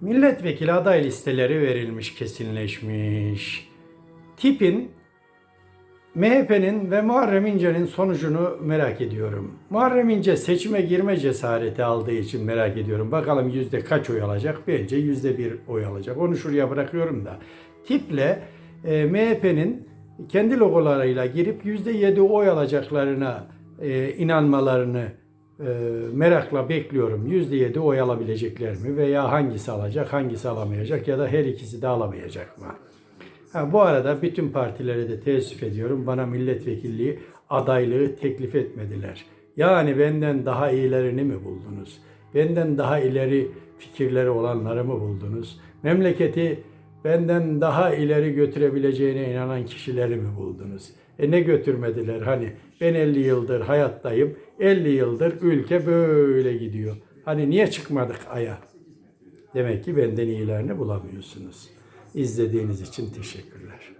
Milletvekili aday listeleri verilmiş, kesinleşmiş. Tipin MHP'nin ve Muharrem İnce'nin sonucunu merak ediyorum. Muharrem İnce seçime girme cesareti aldığı için merak ediyorum. Bakalım yüzde kaç oy alacak? Bence yüzde bir oy alacak. Onu şuraya bırakıyorum da. Tiple e, MHP'nin kendi logolarıyla girip yüzde yedi oy alacaklarına e, inanmalarını merakla bekliyorum. Yüzde yedi oy alabilecekler mi? Veya hangisi alacak, hangisi alamayacak ya da her ikisi de alamayacak mı? Ha, bu arada bütün partilere de teessüf ediyorum. Bana milletvekilliği adaylığı teklif etmediler. Yani benden daha iyilerini mi buldunuz? Benden daha ileri fikirleri olanları mı buldunuz? Memleketi benden daha ileri götürebileceğine inanan kişileri mi buldunuz? E ne götürmediler? Hani ben 50 yıldır hayattayım. 50 yıldır ülke böyle gidiyor. Hani niye çıkmadık aya? Demek ki benden iyilerini bulamıyorsunuz. İzlediğiniz için teşekkürler.